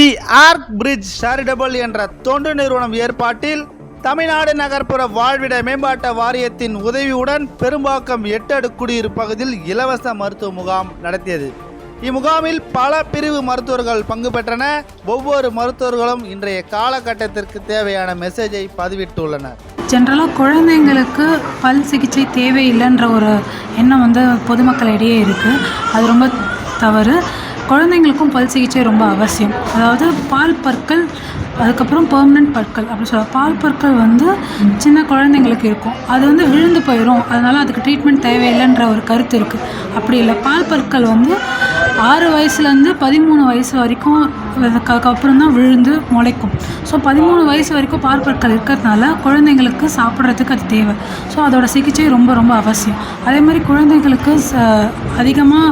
தி arc bridge charitable என்ற தொண்டு நிறுவனம் ஏற்பாட்டில் தமிழ்நாடு நகர்ப்புற வாழ்விட மேம்பாட்ட வாரியத்தின் உதவியுடன் பெரும்பாக்கம் எட்டடு குடியிருப்பு பகுதியில் இலவச மருத்துவ முகாம் நடத்தியது. இம்முகாமில் பல பிரிவு மருத்துவர்கள் பங்கு பெற்றன. ஒவ்வொரு மருத்துவர்களும் இன்றைய காலகட்டத்திற்கு தேவையான மெசேஜை பதிவிட்டுள்ளனர். ஜென்ரலாக குழந்தைங்களுக்கு பல் சிகிச்சை தேவையில்லைன்ற ஒரு எண்ணம் வந்து பொதுமக்களிடையே இருக்குது அது ரொம்ப தவறு. குழந்தைங்களுக்கும் பல் சிகிச்சை ரொம்ப அவசியம். அதாவது பால் பற்கள் அதுக்கப்புறம் பெர்மனன்ட் பற்கள் அப்படி சொல்ல பால் பற்கள் வந்து சின்ன குழந்தைங்களுக்கு இருக்கும். அது வந்து விழுந்து போயிடும் அதனால் அதுக்கு ட்ரீட்மெண்ட் தேவையில்லைன்ற ஒரு கருத்து இருக்குது அப்படி இல்லை. பால் பற்கள் வந்து ஆறு வயசுலேருந்து பதிமூணு வயசு வரைக்கும் அதுக்கப்புறம் தான் விழுந்து முளைக்கும். ஸோ பதிமூணு வயசு வரைக்கும் பால் பற்கள் இருக்கிறதுனால குழந்தைங்களுக்கு சாப்பிட்றதுக்கு அது தேவை. ஸோ அதோட சிகிச்சை ரொம்ப ரொம்ப அவசியம். அதே மாதிரி குழந்தைங்களுக்கு ச அதிகமாக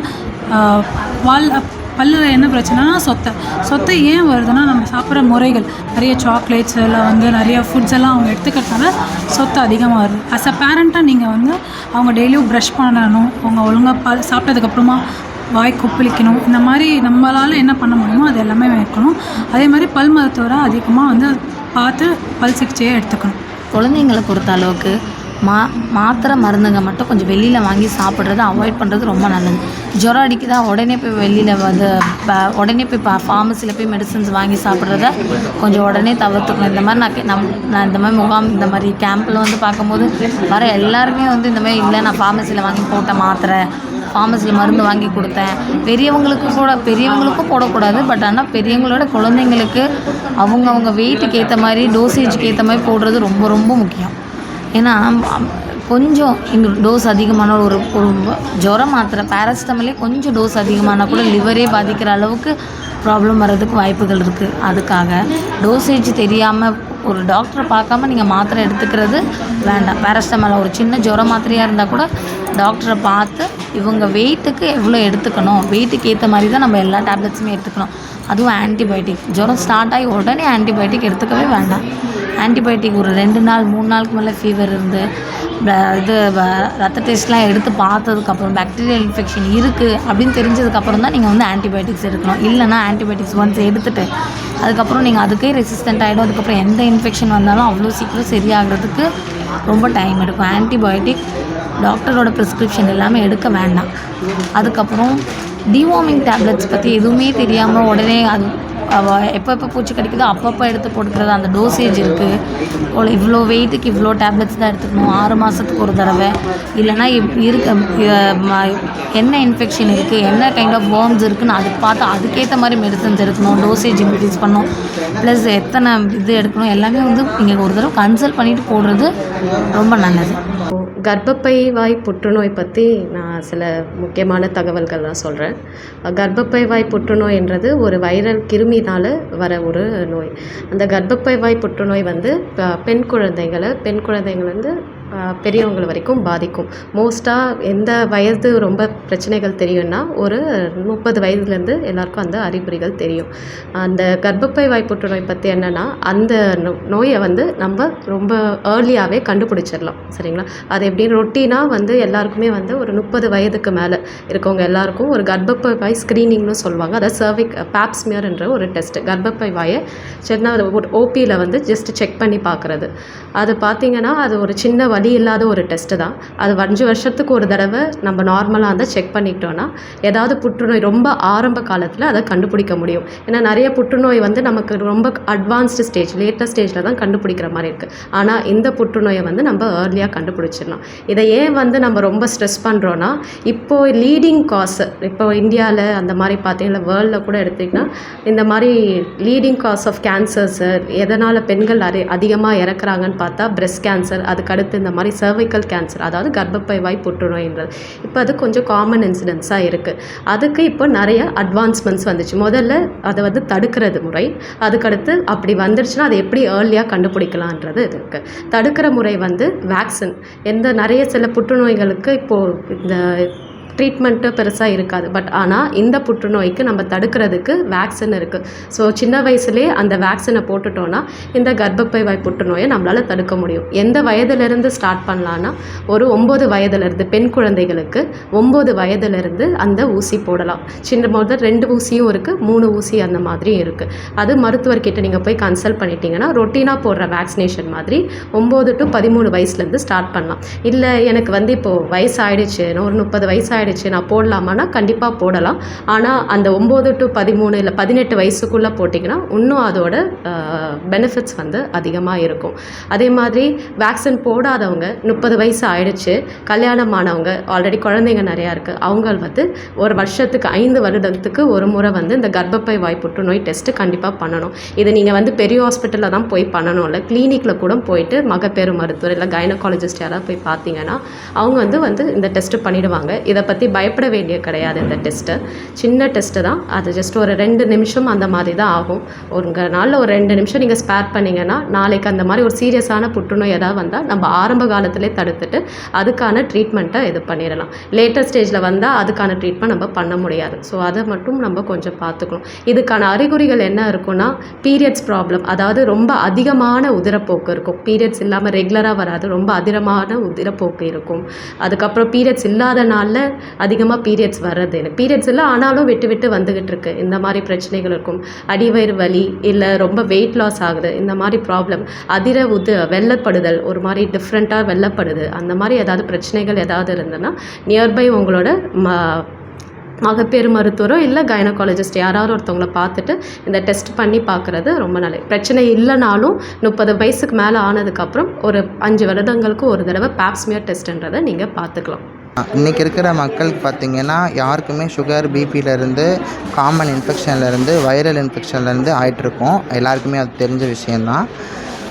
வால் பல்லில் என்ன பிரச்சனைனா சொத்தை. சொத்தை ஏன் வருதுன்னா நம்ம சாப்பிட்ற முறைகள். நிறைய சாக்லேட்ஸ் இல்லை வந்து நிறைய ஃபுட்ஸ் எல்லாம் அவங்க எடுத்துக்கிறதுனால சொத்தை அதிகமாக வருது. அஸ் அ பேரண்ட்டாக நீங்கள் வந்து அவங்க டெய்லியும் ப்ரஷ் பண்ணணும். அவங்க ஒழுங்காக பால் சாப்பிட்டதுக்கப்புறமா வாய் கொப்பளிக்கணும். இந்த மாதிரி நம்மளால் என்ன பண்ண முடியுமோ அது எல்லாமே வைக்கணும். அதே மாதிரி பல் மருத்துவரை அதிகமாக வந்து பார்த்து பல் சிகிச்சையை எடுத்துக்கணும். குழந்தைங்களை பொறுத்த அளவுக்கு மா மாத்திரை மருந்துங்க மட்டும் கொஞ்சம் வெளியில் வாங்கி சாப்பிட்றத அவாய்ட் பண்ணுறது ரொம்ப நல்லது. ஜுரம் அடிக்குதா உடனே போய் வெளியில் வந்து ப- உடனே போய் பா ஃபார்மசியில் போய் மெடிசன்ஸ் வாங்கி சாப்பிட்றத கொஞ்சம் உடனே தவிர்த்துக்கணும். இந்த மாதிரி நான் நம் நான் இந்த மாதிரி முகாம் இந்த மாதிரி கேம்பில் வந்து பார்க்கும்போது வர எல்லாருமே வந்து இந்த மாதிரி இல்லை நான் ஃபார்மசியில் வாங்கி போட்ட மாத்திரை ஃபார்மசியில் மருந்து வாங்கி கொடுத்தேன். பெரியவங்களுக்கு கூட பெரியவங்களுக்கும் போடக்கூடாது பட் ஆனால் பெரியவங்களோட குழந்தைங்களுக்கு அவங்கவுங்க வெயிட்டுக்கு ஏற்ற மாதிரி டோசேஜுக்கு ஏற்ற மாதிரி போடுறது ரொம்ப ரொம்ப முக்கியம். ஏன்னா கொஞ்சம் எங்களுக்கு டோஸ் அதிகமான ஒரு ஒரு ஜுரம் மாத்திரை பேராசிட்டமலே கொஞ்சம் டோஸ் அதிகமானால் கூட லிவரே பாதிக்கிற அளவுக்கு ப்ராப்ளம் வர்றதுக்கு வாய்ப்புகள் இருக்குது அதுக்காக டோசேஜ் தெரியாமல் ஒரு டாக்டரை பார்க்காம நீங்கள் மாத்திரை எடுத்துக்கிறது வேண்டாம். பேராசிட்டமால் ஒரு சின்ன ஜுரம் மாத்திரையாக இருந்தால் கூட டாக்டரை பார்த்து இவங்க வெயிட்டுக்கு எவ்வளோ எடுத்துக்கணும்? வெயிட்டுக்கு ஏற்ற மாதிரி தான் நம்ம எல்லா டேப்லெட்ஸுமே எடுத்துக்கணும். அதுவும் ஆன்டிபயோட்டிக் ஜுரம் ஸ்டார்ட் ஆகி உடனே ஆன்டிபயோட்டிக் எடுத்துக்கவே வேண்டாம். ஆன்டிபயோட்டிக் ஒரு ரெண்டு நாள் மூணு நாளுக்கு மேலே ஃபீவர் இருந்து இது ரத்த டெஸ்ட்லாம் எடுத்து பார்த்ததுக்கப்புறம் பாக்டீரியல் இன்ஃபெக்ஷன் இருக்குது அப்படின்னு தெரிஞ்சதுக்கப்புறம் தான் நீங்கள் வந்து ஆன்டிபயோட்டிக்ஸ் எடுக்கணும். இல்லைனா ஆன்டிபயோட்டிக்ஸ் ஒன்ஸ் எடுத்துகிட்டு அதுக்கப்புறம் நீங்கள் அதுக்கே ரெசிஸ்டன்ட் ஆகிடும் அதுக்கப்புறம் எந்த இன்ஃபெக்ஷன் வந்தாலும் அவ்வளோ சீக்கிரம் சரியாகிறதுக்கு ரொம்ப டைம் எடுக்கும். ஆன்டிபயோட்டிக் டாக்டரோட ப்ரிஸ்கிரிப்ஷன் எல்லாமே எடுக்க வேண்டாம். அதுக்கப்புறம் டிவார்மிங் டேப்லெட்ஸ் பற்றி எதுவுமே தெரியாமல் உடனே அது எப்போ எப்போ பூச்சி கிடைக்குதோ அப்பப்போ எடுத்து போட்டுக்கிறது அந்த டோசேஜ் இருக்குது இவ்வளோ வெயிட்டுக்கு இவ்வளோ டேப்லெட்ஸ் தான் எடுத்துக்கணும். ஆறு மாதத்துக்கு ஒரு தடவை. இல்லைன்னா இப்- இருக்க என்ன இன்ஃபெக்ஷன் இருக்குது என்ன கைண்ட் ஆஃப் வார்ம்ஸ் இருக்குன்னு அது பார்த்து அதுக்கேற்ற மாதிரி மெடிசன்ஸ் எடுக்கணும் டோசேஜ் இன்க்ரீஸ் பண்ணணும். ப்ளஸ் எத்தனை இது எடுக்கணும் எல்லாமே வந்து நீங்கள் ஒரு தடவை கன்சல்ட் பண்ணிவிட்டு போடுறது ரொம்ப நல்லது. கர்ப்பப்பை வாய் புற்றுநோய் பற்றி நான் சில முக்கியமான தகவல்கள்லாம் சொல்கிறேன் கர்ப்பப்பை வாய் புற்றுநோய்ன்றது ஒரு வைரல் கிருமினால் வர ஒரு நோய். அந்த கர்ப்பப்பை வாய் புற்றுநோய் வந்து பெண் குழந்தைகளை பெண் குழந்தைங்கள் வந்து பெரியவங்கள வரைக்கும் பாதிக்கும். மோஸ்ட்டாக எந்த வயது ரொம்ப பிரச்சனைகள் தெரியும்னா ஒரு முப்பது வயதுலேருந்து எல்லாருக்கும் அந்த அறிகுறிகள் தெரியும். அந்த கர்ப்பப்பை வாய் புற்றுநோய் பற்றி என்னென்னா அந்த நோ- நோயை வந்து நம்ம ரொம்ப ஏர்லியாகவே கண்டுபிடிச்சிடலாம். சரிங்களா? அது எப்படின்னு ரொட்டீனாக வந்து எல்லாருக்குமே வந்து ஒரு முப்பது வயதுக்கு மேலே இருக்கவங்க எல்லாருக்கும் ஒரு கர்ப்பப்பை வாய் ஸ்க்ரீனிங்னு சொல்லுவாங்க. அதாவது சர்விக் பேப்ஸ்மியர்ன்ற ஒரு டெஸ்ட் கர்ப்பப்பை வாயை சின்ன ஒரு ஓபியில் வந்து ஜஸ்ட் செக் பண்ணி பார்க்குறது. அது பார்த்தீங்கன்னா அது ஒரு சின்ன வலி இல்லாத ஒரு டெஸ்ட்டு தான். அது அஞ்சு வருஷத்துக்கு ஒரு தடவை நம்ம நார்மலாக இருந்தால் செக் பண்ணிக்கிட்டோன்னா ஏதாவது புற்றுநோய் ரொம்ப ஆரம்ப காலத்தில் அதை கண்டுபிடிக்க முடியும். ஏன்னா நிறைய புற்றுநோய் வந்து நமக்கு ரொம்ப அட்வான்ஸ்டு ஸ்டேஜ் லேட்டஸ்ட் ஸ்டேஜில் தான் கண்டுபிடிக்கிற மாதிரி இருக்குது ஆனால் இந்த புற்றுநோயை வந்து நம்ம ஏர்லியாக கண்டுபிடிச்சிடலாம். இதை ஏன் வந்து நம்ம ரொம்ப ஸ்ட்ரெஸ் பண்ணுறோன்னா இப்போ லீடிங் காசு இப்போ இந்தியாவில் அந்த மாதிரி பார்த்தீங்கன்னா வேர்ல்டில் கூட எடுத்திங்கன்னா இந்த மாதிரி லீடிங் காஸ் ஆஃப் கேன்சர்ஸு எதனால் பெண்கள் அதிகமாக இறக்குறாங்கன்னு பார்த்தா பிரெஸ்ட் கேன்சர் அதுக்கு அடுத்து இந்த மாதிரி சர்வைக்கல் கேன்சர் அதாவது கர்ப்பப்பை வாய் புற்றுநோய்ன்றது. இப்போ அது கொஞ்சம் காமன் இன்சிடென்ஸாக இருக்குது அதுக்கு இப்போ நிறைய அட்வான்ஸ்மெண்ட்ஸ் வந்துச்சு. முதல்ல அதை வந்து தடுக்கிறது முறை அதுக்கடுத்து அப்படி வந்துடுச்சுன்னா அதை எப்படி ஏர்லியாக கண்டுபிடிக்கலான்றது இது இருக்குது தடுக்கிற முறை வந்து வேக்சின் எந்த நிறைய சில புற்றுநோய்களுக்கு இப்போது இந்த ட்ரீட்மெண்ட்டு பெருசாக இருக்காது. பட் ஆனால் இந்த புற்றுநோய்க்கு நம்ம தடுக்கிறதுக்கு வேக்சின் இருக்குது ஸோ சின்ன வயசுலேயே அந்த வேக்சினை போட்டுட்டோன்னா இந்த கர்ப்பப்பை வாய் புற்றுநோயை நம்மளால் தடுக்க முடியும். எந்த வயதுலேருந்து ஸ்டார்ட் பண்ணலான்னா ஒரு ஒம்பது வயதுலேருந்து பெண் குழந்தைகளுக்கு ஒம்பது வயதுலேருந்து அந்த ஊசி போடலாம். சின்ன முதல் ரெண்டு ஊசியும் இருக்குது மூணு ஊசி அந்த மாதிரியும் இருக்குது அது மருத்துவர்கிட்ட நீங்கள் போய் கன்சல்ட் பண்ணிட்டீங்கன்னா ரொட்டீனாக போடுற வேக்சினேஷன் மாதிரி ஒம்பது டு பதிமூணு வயசுலேருந்து ஸ்டார்ட் பண்ணலாம். இல்லை எனக்கு வந்து இப்போது வயசாகிடுச்சு ஒரு முப்பது வயசாகிடுச்சு ஆயிடுச்சு நான் போடலாமான்னா கண்டிப்பாக போடலாம். ஆனால் அந்த ஒம்பது டு பதிமூணு இல்லை பதினெட்டு வயசுக்குள்ளே போட்டிங்கன்னா இன்னும் அதோட பெனிஃபிட்ஸ் வந்து அதிகமாக இருக்கும். அதே மாதிரி வேக்சின் போடாதவங்க முப்பது வயசு ஆயிடுச்சு கல்யாணம் ஆனவங்க ஆல்ரெடி குழந்தைங்க நிறையா இருக்குது அவங்க வந்து ஒரு வருஷத்துக்கு ஐந்து வருடத்துக்கு ஒரு முறை வந்து இந்த கர்ப்பப்பை வாய் புற்றுநோய் டெஸ்ட்டு கண்டிப்பாக பண்ணணும். இது நீங்கள் வந்து பெரிய ஹாஸ்பிட்டலில் தான் போய் பண்ணணும் இல்லை கிளினிக்கில் கூட போயிட்டு மகப்பேறு மருத்துவர் இல்லை கைனகாலஜிஸ்ட் யாராவது போய் பார்த்தீங்கன்னா அவங்க வந்து வந்து இந்த டெஸ்ட்டு பண்ணிவிடுவாங்க இதை பற்றி பற்றி பயப்பட வேண்டிய கிடையாது இந்த டெஸ்ட்டு. சின்ன டெஸ்ட்டு தான். அது ஜஸ்ட் ஒரு ரெண்டு நிமிஷம் அந்த மாதிரி தான் ஆகும். உங்கள் நாளில் ஒரு ரெண்டு நிமிஷம் நீங்கள் ஸ்பேர் பண்ணிங்கன்னா நாளைக்கு அந்த மாதிரி ஒரு சீரியஸான புற்றுநோய் ஏதாவது வந்தால் நம்ம ஆரம்ப காலத்திலே தடுத்துட்டு அதுக்கான ட்ரீட்மெண்ட்டை இது பண்ணிடலாம். லேட்டர் ஸ்டேஜில் வந்தால் அதுக்கான ட்ரீட்மெண்ட் நம்ம பண்ண முடியாது. ஸோ அதை மட்டும் நம்ம கொஞ்சம் பார்த்துக்கணும். இதுக்கான அறிகுறிகள் என்ன இருக்குன்னா பீரியட்ஸ் ப்ராப்ளம் அதாவது ரொம்ப அதிகமான உதிரப்போக்கு இருக்கும். பீரியட்ஸ் இல்லாமல் ரெகுலராக வராது. ரொம்ப அதிகமான உதிரப்போக்கு இருக்கும். அதுக்கப்புறம் பீரியட்ஸ் இல்லாத நாளில் அதிகமாக பீரியட்ஸ் வர்றது. எனக்கு பீரியட்ஸ் இல்லை ஆனாலும் விட்டு விட்டு வந்துக்கிட்டு இருக்கு. இந்த மாதிரி பிரச்சனைகள் இருக்கும். அடிவயிறு வலி இல்லை ரொம்ப வெயிட் லாஸ் ஆகுது. இந்த மாதிரி ப்ராப்ளம் அதிர உது வெள்ளப்படுதல் ஒரு மாதிரி டிஃப்ரெண்ட்டாக வெள்ளப்படுது. அந்த மாதிரி ஏதாவது பிரச்சனைகள் ஏதாவது இருந்ததுன்னா நியர்பை உங்களோட ம மகப்பேறு மருத்துவரோ இல்லை கைனகாலஜிஸ்ட் யாராவது ஒருத்தவங்களை பார்த்துட்டு இந்த டெஸ்ட் பண்ணி பார்க்குறது ரொம்ப நல்லது. பிரச்சனை இல்லைனாலும் முப்பது வயசுக்கு மேலே ஆனதுக்கப்புறம் ஒரு அஞ்சு வருடங்களுக்கு ஒரு தடவை பேப்ஸ்மியர் டெஸ்ட்டுன்றதை நீங்கள் பார்த்துக்கலாம். இன்றைக்கி இருக்கிற மக்களுக்கு பார்த்திங்கன்னா யாருக்குமே சுகர் பிபியிலேருந்து காமன் இன்ஃபெக்ஷன்லேருந்து வைரல் இன்ஃபெக்ஷன்லேருந்து ஆகிட்டுருக்கோம் எல்லாருக்குமே அது தெரிஞ்ச விஷயந்தான்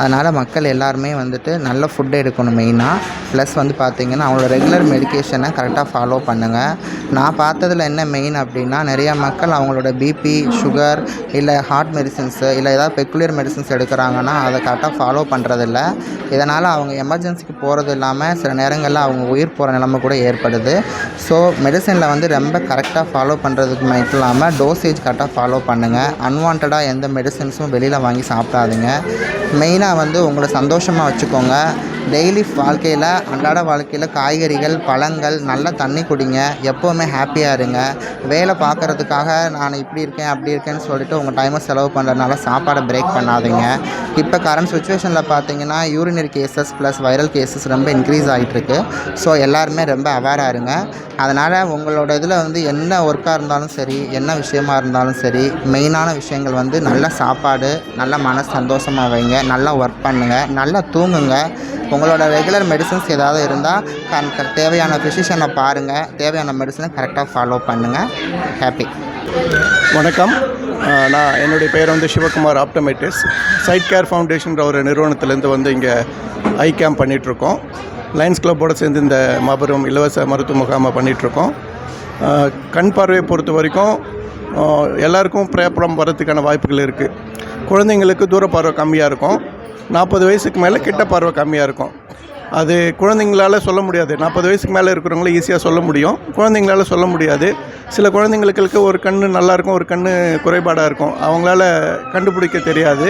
அதனால் மக்கள் எல்லாருமே வந்துட்டு நல்ல ஃபுட் எடுக்கணும் மெயினாக ப்ளஸ் வந்து பார்த்திங்கன்னா அவங்களோட ரெகுலர் மெடிக்கேஷனை கரெக்டாக ஃபாலோ பண்ணுங்கள் நான் பார்த்ததில் என்ன மெயின் அப்படின்னா நிறைய மக்கள் அவங்களோட பிபி சுகர் இல்லை ஹார்ட் மெடிசின்ஸு இல்லை ஏதாவது பெக்குலியர் மெடிசின்ஸ் எடுக்கிறாங்கன்னா அதை கரெக்டாக ஃபாலோ பண்ணுறதில்ல இதனால் அவங்க எமர்ஜென்சிக்கு போகிறது இல்லாமல் சில நேரங்களில் அவங்க உயிர் போகிற நிலைமை கூட ஏற்படுது. ஸோ மெடிசனில் வந்து ரொம்ப கரெக்டாக ஃபாலோ பண்ணுறதுக்கு மட்டும் இல்லாமல் டோசேஜ் கரெக்டாக ஃபாலோ பண்ணுங்கள் அன்வான்டாக எந்த மெடிசன்ஸும் வெளியில் வாங்கி சாப்பிடாதுங்க. மெயினாக வந்து உங்களை சந்தோஷமாக வச்சுக்கோங்க. டெய்லி வாழ்க்கையில் அன்றாட வாழ்க்கையில் காய்கறிகள் பழங்கள் நல்லா தண்ணி குடிங்க. எப்போவுமே ஹாப்பியாக இருங்க. வேலை பார்க்குறதுக்காக நான் இப்படி இருக்கேன் அப்படி இருக்கேன்னு சொல்லிட்டு உங்கள் டைமை செலவு பண்ணுறதுனால சாப்பாடை பிரேக் பண்ணாதீங்க. இப்போ கரண்ட் சுச்சுவேஷனில் பார்த்தீங்கன்னா urinary cases plus viral cases ரொம்ப இன்க்ரீஸ் ஆகிட்டுருக்கு ஸோ எல்லாருமே ரொம்ப அவேராக இருங்க. அதனால் உங்களோட இதில் வந்து என்ன ஒர்க்காக இருந்தாலும் சரி என்ன விஷயமா இருந்தாலும் சரி மெயினான விஷயங்கள் வந்து நல்ல சாப்பாடு நல்ல மன சந்தோஷமாக வைங்க நல்லா ஒர்க் பண்ணுங்கள் நல்லா தூங்குங்க. உங்களோட ரெகுலர் மெடிசன்ஸ் ஏதாவது இருந்தால் கண் தேவையான ஃபிசிஷியனை பாருங்கள் தேவையான மெடிசனை கரெக்டாக ஃபாலோ பண்ணுங்கள் ஹாப்பி வணக்கம். நான் என்னுடைய பெயர் வந்து சிவகுமார் ஆப்டமேட்டிஸ் சைட் கேர் ஃபவுண்டேஷன்ற ஒரு நிறுவனத்திலேருந்து வந்து இங்கே ஐ கேம்ப் பண்ணிகிட்ருக்கோம் லயன்ஸ் கிளப்போடு சேர்ந்து இந்த மாபெரும் இலவச மருத்துவ முகாமை பண்ணிகிட்ருக்கோம் கண் பார்வையை பொறுத்த வரைக்கும் எல்லாருக்கும் ப்ராப்ளம் வரதுக்கான வாய்ப்புகள் இருக்குது குழந்தைங்களுக்கு தூர பார்வை கம்மியாக இருக்கும். நாற்பது வயசுக்கு மேலே கிட்ட பார்வை கம்மியாக இருக்கும். அது குழந்தைங்களால சொல்ல முடியாது. நாற்பது வயசுக்கு மேலே இருக்கிறவங்கள ஈஸியாக சொல்ல முடியும். குழந்தைங்களால சொல்ல முடியாது. சில குழந்தைங்களுக்கு ஒரு கண் நல்லாயிருக்கும் ஒரு கண் குறைபாடாக இருக்கும். அவங்களால கண்டுபிடிக்க தெரியாது.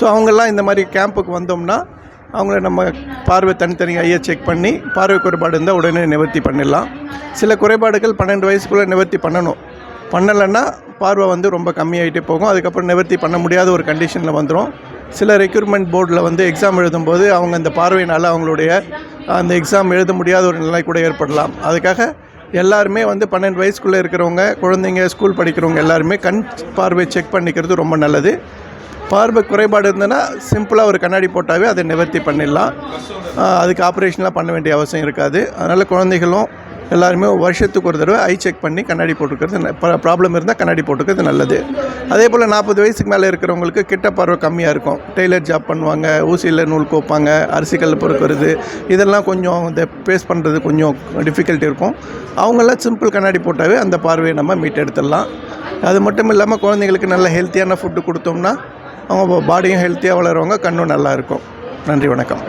ஸோ அவங்கெல்லாம் இந்த மாதிரி கேம்புக்கு வந்தோம்னா அவங்கள நம்ம பார்வை தனித்தனி ஐயை செக் பண்ணி பார்வை குறைபாடு இருந்தால் உடனே நிவர்த்தி பண்ணிடலாம். சில குறைபாடுகள் பன்னெண்டு வயசுக்குள்ளே நிவர்த்தி பண்ணணும். பண்ணலைன்னா பார்வை வந்து ரொம்ப கம்மியாகிட்டே போகும். அதுக்கப்புறம் நிவர்த்தி பண்ண முடியாத ஒரு கண்டிஷனில் வந்துடும் சில ரெக்யூர்மெண்ட் போர்டில் வந்து எக்ஸாம் எழுதும்போது அவங்க அந்த பார்வையினால் அவங்களுடைய அந்த எக்ஸாம் எழுத முடியாத ஒரு நிலை கூட ஏற்படலாம். அதுக்காக எல்லாருமே வந்து பன்னெண்டு வயசுக்குள்ளே இருக்கிறவங்க குழந்தைங்க ஸ்கூல் படிக்கிறவங்க எல்லாருமே கண் பார்வை செக் பண்ணிக்கிறது ரொம்ப நல்லது. பார்வை குறைபாடு இருந்ததுன்னா சிம்பிளாக ஒரு கண்ணாடி போட்டாவே அதை நிவர்த்தி பண்ணிடலாம். அதுக்கு ஆப்ரேஷன்லாம் பண்ண வேண்டிய அவசியம் இருக்காது. அதனால் குழந்தைகளும் எல்லாருமே வருஷத்துக்கு ஒரு தடவை ஐ செக் பண்ணி கண்ணாடி போட்டுக்கிறது ப்ராப்ளம் இருந்தால் கண்ணாடி போட்டுக்கிறது நல்லது. அதே போல் நாற்பது வயசுக்கு மேலே இருக்கிறவங்களுக்கு கிட்ட பார்வை கம்மியாக இருக்கும். டெய்லர் ஜாப் பண்ணுவாங்க ஊசியில் நூல் கோப்பாங்க அரிசிகள் பொறுக்கிறது இதெல்லாம் கொஞ்சம் இந்த பேஸ் பண்ணுறது கொஞ்சம் டிஃபிகல்ட்டி இருக்கும். அவங்களாம் சிம்பிள் கண்ணாடி போட்டாவே அந்த பார்வையை நம்ம மீட் எடுத்துடலாம் அது மட்டும் இல்லாமல் குழந்தைங்களுக்கு நல்ல ஹெல்த்தியான ஃபுட்டு கொடுத்தோம்னா அவங்க பாடியும் ஹெல்த்தியாக வளருவாங்க கண்ணும் நல்லாயிருக்கும் நன்றி வணக்கம்.